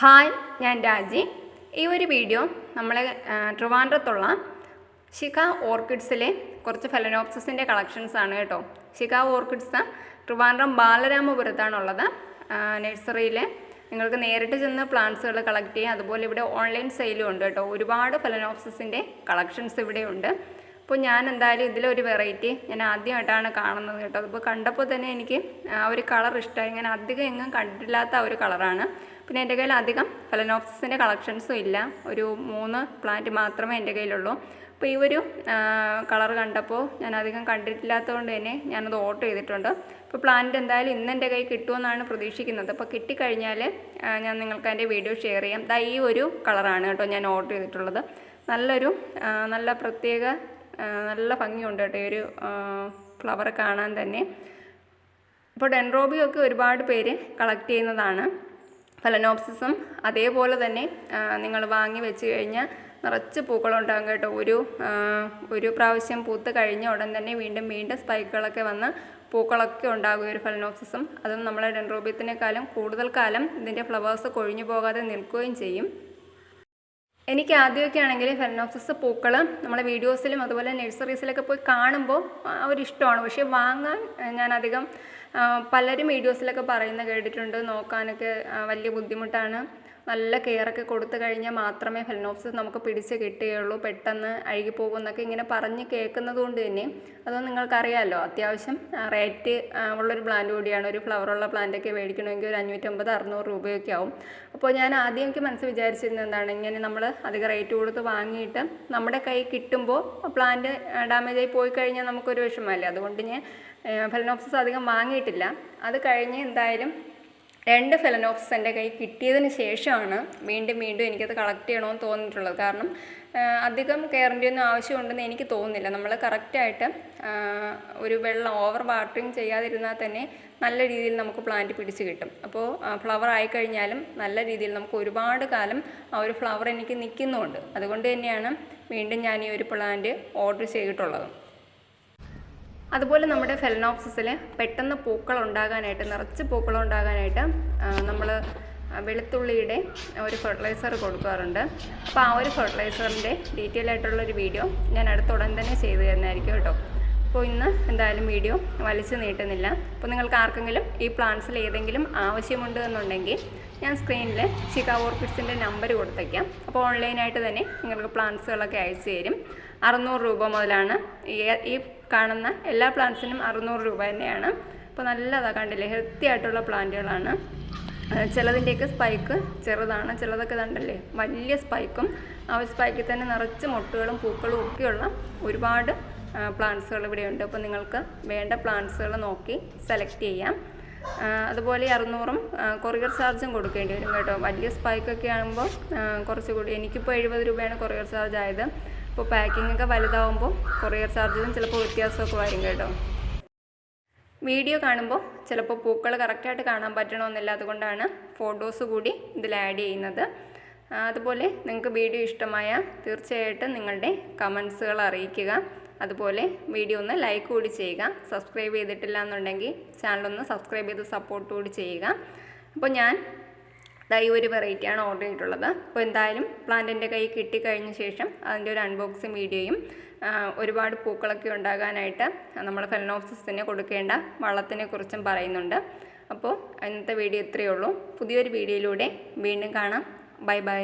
Hi ഞാൻ രാജി. ഈ ഒരു വീഡിയോ നമ്മളെ ട്രിവാൻഡ്രത്തുള്ള ശിഖ ഓർക്കിഡ്സിലെ കുറച്ച് ഫെലനോപ്സിന്റെ കളക്ഷൻസ് ആണ് കേട്ടോ. ശിഖ ഓർക്കിഡ്സ് ട്രിവാൻഡ്രം ബാലരാമപുരത്താണുള്ളത്. നഴ്സറിയിലെ നിങ്ങൾക്ക് നേരിട്ട് ചെന്ന് പ്ലാന്റ്സുകൾ കളക്ട് ചെയ്യാം. അതുപോലെ ഇവിടെ ഓൺലൈൻ സെയിലും ഉണ്ട് കേട്ടോ. ഒരുപാട് ഫെലനോപ്സിന്റെ കളക്ഷൻസ് ഇവിടെ ഉണ്ട് അപ്പോൾ ഞാൻ എന്തായാലും ഇതിലൊരു വെറൈറ്റി ഞാൻ ആദ്യമായിട്ടാണ് കാണുന്നത് കേട്ടോ. അപ്പോൾ കണ്ടപ്പോൾ തന്നെ എനിക്ക് ആ ഒരു കളർ ഇഷ്ടമായി. ഞാൻ അധികം എങ്ങും കണ്ടില്ലാത്ത ഒരു കളറാണ്. പിന്നെ എന്റെ കയ്യിൽ അധികം ഫലനോപ്സിന്റെ കളക്ഷൻസും ഇല്ല. ഒരു മൂന്ന് പ്ലാന്റ് മാത്രമേ എന്റെ കയ്യിലുള്ളൂ. അപ്പോൾ ഈ ഒരു കളർ കണ്ടപ്പോൾ ഞാൻ അധികം കണ്ടിട്ടില്ലാത്തതുകൊണ്ട് തന്നെ ഞാനത് ഓർഡർ ചെയ്തിട്ടുണ്ട്. അപ്പോൾ പ്ലാന്റ് എന്തായാലും ഇന്ന് എന്റെ കയ്യിൽ കിട്ടുമെന്നാണ് പ്രതീക്ഷിക്കുന്നത്. അപ്പോൾ കിട്ടിക്കഴിഞ്ഞാൽ ഞാൻ നിങ്ങൾക്ക് അതിന്റെ വീഡിയോ ഷെയർ ചെയ്യാം. ദാ ഈ ഒരു കളറാണ് കേട്ടോ ഞാൻ ഓർഡർ ചെയ്തിട്ടുള്ളത്. നല്ലൊരു നല്ല പ്രത്യേക നല്ല ഭംഗിയുണ്ട് കേട്ടോ ഒരു ഫ്ലവർ കാണാൻ തന്നെ. ഇപ്പോൾ ഡെൻറോബിയൊക്കെ ഒരുപാട് പേര് കളക്ട് ചെയ്യുന്നതാണ്. ഫലനോപ്സിസും അതേപോലെ തന്നെ നിങ്ങൾ വാങ്ങി വെച്ച് കഴിഞ്ഞാൽ നിറച്ച് പൂക്കളുണ്ടാകും കേട്ടോ. ഒരു ഒരു പ്രാവശ്യം പൂത്ത് കഴിഞ്ഞ ഉടൻ തന്നെ വീണ്ടും വീണ്ടും സ്പൈക്കുകളൊക്കെ വന്ന് പൂക്കളൊക്കെ ഉണ്ടാകും ഒരു ഫലനോപ്സിസും അതും നമ്മളെ ഡെൻറോബിയത്തിനേക്കാളും കൂടുതൽ കാലം ഇതിന്റെ ഫ്ലവേഴ്സ് കൊഴിഞ്ഞു പോകാതെ നിൽക്കുകയും ചെയ്യും. എനിക്ക് ആദ്യമൊക്കെ ആണെങ്കിൽ ഫെനോക്സിസ് പൂക്കൾ നമ്മളെ വീഡിയോസിലും അതുപോലെ നഴ്സറീസിലൊക്കെ പോയി കാണുമ്പോൾ അവരിഷ്ടമാണ്. പക്ഷേ വാങ്ങാൻ ഞാൻ അധികം പലരും വീഡിയോസിലൊക്കെ പറയുന്നത് കേട്ടിട്ടുണ്ട്. നോക്കാനൊക്കെ വലിയ ബുദ്ധിമുട്ടാണ്. നല്ല കെയറൊക്കെ കൊടുത്തു കഴിഞ്ഞാൽ മാത്രമേ ഫെലനോപ്സിസ് നമുക്ക് പിടിച്ച് കിട്ടുകയുള്ളൂ. പെട്ടെന്ന് അഴുകിപ്പോകുമെന്നൊക്കെ ഇങ്ങനെ പറഞ്ഞ് കേൾക്കുന്നത് കൊണ്ട് തന്നെ. അത് നിങ്ങൾക്കറിയാമല്ലോ അത്യാവശ്യം റേറ്റ് ഉള്ളൊരു പ്ലാന്റ് കൂടിയാണ്. ഒരു ഫ്ലവറുള്ള പ്ലാന്റൊക്കെ മേടിക്കണമെങ്കിൽ ഒരു അഞ്ഞൂറ്റമ്പത് അറുന്നൂറ് രൂപയൊക്കെ ആവും. അപ്പോൾ ഞാൻ ആദ്യം എനിക്ക് മനസ്സ് വിചാരിച്ചിരുന്നത് എന്താണ്? ഇങ്ങനെ നമ്മൾ അധികം റേറ്റ് കൊടുത്ത് വാങ്ങിയിട്ട് നമ്മുടെ കൈ കിട്ടുമ്പോൾ പ്ലാന്റ് ഡാമേജ് ആയി പോയി കഴിഞ്ഞാൽ നമുക്കൊരു വിഷമമല്ലേ? അതുകൊണ്ട് ഞാൻ ഫെലനോപ്സിസ് അധികം വാങ്ങിയിട്ടില്ല. അത് കഴിഞ്ഞ് എന്തായാലും രണ്ട് ഫെലനോപ്സ് എന്റെ കൈ കിട്ടിയതിന് ശേഷമാണ് വീണ്ടും വീണ്ടും എനിക്കത് കളക്ട് ചെയ്യണമെന്ന് തോന്നിയിട്ടുള്ളത്. കാരണം അധികം കെയറിന്റെ ഒന്നും ആവശ്യമുണ്ടെന്ന് എനിക്ക് തോന്നുന്നില്ല. നമ്മൾ കറക്റ്റായിട്ട് ഒരു വെള്ളം ഓവർ വാട്ടറിങ് ചെയ്യാതിരുന്നാൽ തന്നെ നല്ല രീതിയിൽ നമുക്ക് പ്ലാന്റ് പിടിച്ച് കിട്ടും. അപ്പോൾ ഫ്ലവർ ആയിക്കഴിഞ്ഞാലും നല്ല രീതിയിൽ നമുക്ക് ഒരുപാട് കാലം ആ ഒരു ഫ്ലവർ എനിക്ക് നിൽക്കുന്നുമുണ്ട് അതുകൊണ്ട് തന്നെയാണ് വീണ്ടും ഞാൻ ഈ ഒരു പ്ലാന്റ് ഓർഡർ ചെയ്തിട്ടുള്ളത്. അതുപോലെ നമ്മുടെ ഫെലനോപ്സിസിൽ പെട്ടെന്ന് പൂക്കൾ ഉണ്ടാകാനായിട്ട് നിറച്ച് പൂക്കൾ ഉണ്ടാകാനായിട്ട് നമ്മൾ വെളുത്തുള്ളിയുടെ ഒരു ഫെർട്ടിലൈസർ കൊടുക്കാറുണ്ട്. അപ്പോൾ ആ ഒരു ഫെർട്ടിലൈസറിന്റെ ഡീറ്റെയിൽ ആയിട്ടുള്ളൊരു വീഡിയോ ഞാൻ അടുത്തുടൻ തന്നെ ചെയ്തു തരുന്നതായിരിക്കും കേട്ടോ. അപ്പോൾ ഇന്ന് എന്തായാലും വീഡിയോ വലിച്ചു നീട്ടുന്നില്ല. അപ്പോൾ നിങ്ങൾക്ക് ആർക്കെങ്കിലും ഈ പ്ലാന്റ്സിൽ ഏതെങ്കിലും ആവശ്യമുണ്ട് എന്നുണ്ടെങ്കിൽ ഞാൻ സ്ക്രീനിൽ ചിക്കാ ഓർക്കിഡ്സിന്റെ നമ്പർ കൊടുത്തേക്കാം. അപ്പോൾ ഓൺലൈനായിട്ട് തന്നെ നിങ്ങൾക്ക് പ്ലാന്റ്സുകളൊക്കെ അയച്ചു തരും. അറുന്നൂറ് രൂപ മുതലാണ് ഈ ഈ കാണുന്ന എല്ലാ പ്ലാന്റ്സിനും അറുന്നൂറ് രൂപ തന്നെയാണ്. അപ്പോൾ നല്ലതാണ് കണ്ടില്ലേ ഹെൽത്തി ആയിട്ടുള്ള പ്ലാന്റുകളാണ്. ചിലതിന്റെയൊക്കെ സ്പൈക്ക് ചെറുതാണ് ചിലതൊക്കെ കണ്ടല്ലേ വലിയ സ്പൈക്കും ആ സ്പൈക്കിൽ തന്നെ നിറച്ച് മുട്ടുകളും പൂക്കളും ഒക്കെയുള്ള ഒരുപാട് പ്ലാന്റ്സുകൾ ഇവിടെയുണ്ട്. അപ്പോൾ നിങ്ങൾക്ക് വേണ്ട പ്ലാന്റ്സുകൾ നോക്കി സെലക്ട് ചെയ്യാം. അതുപോലെ അറുന്നൂറും കൊറിയർ ചാർജും കൊടുക്കേണ്ടി വരും കേട്ടോ. വലിയ സ്പൈക്കൊക്കെ ആകുമ്പോൾ കുറച്ചുകൂടി എനിക്കിപ്പോൾ എഴുപത് രൂപയാണ് കൊറിയർ ചാർജ് ആയത്. അപ്പോൾ പാക്കിംഗ് ഒക്കെ വലുതാവുമ്പോൾ കൊറിയർ ചാർജിലും ചിലപ്പോൾ വ്യത്യാസമൊക്കെ വരും കേട്ടോ. വീഡിയോ കാണുമ്പോൾ ചിലപ്പോൾ പൂക്കൾ കറക്റ്റായിട്ട് കാണാൻ പറ്റണമെന്നില്ല അതുകൊണ്ടാണ് ഫോട്ടോസ് കൂടി ഇതിൽ ആഡ് ചെയ്യുന്നത്. അതുപോലെ നിങ്ങൾക്ക് വീഡിയോ ഇഷ്ടമായ തീർച്ചയായിട്ടും നിങ്ങളുടെ കമൻസുകൾ അറിയിക്കുക. അതുപോലെ വീഡിയോ ഒന്ന് ലൈക്ക് കൂടി ചെയ്യുക. സബ്സ്ക്രൈബ് ചെയ്തിട്ടില്ല എന്നുണ്ടെങ്കിൽ ചാനലൊന്ന് സബ്സ്ക്രൈബ് ചെയ്ത് സപ്പോർട്ട് കൂടി ചെയ്യുക. അപ്പോൾ ഞാൻ ഈ ഒരു വെറൈറ്റിയാണ് ഓർഡർ ചെയ്തിട്ടുള്ളത്. അപ്പോൾ എന്തായാലും പ്ലാന്റിന്റെ കൈ കിട്ടിക്കഴിഞ്ഞ ശേഷം അതിന്റെ ഒരു അൺബോക്സിങ് വീഡിയോയും ഒരുപാട് പൂക്കളൊക്കെ ഉണ്ടാകാനായിട്ട് നമ്മൾ ഫെലനോപ്സിസിന് കൊടുക്കേണ്ട വള്ളത്തിനെ കുറിച്ചും പറയുന്നുണ്ട്. അപ്പോൾ ഇന്നത്തെ വീഡിയോ ഇത്രയേ ഉള്ളൂ. പുതിയൊരു വീഡിയോയിലൂടെ വീണ്ടും കാണാം. Bye bye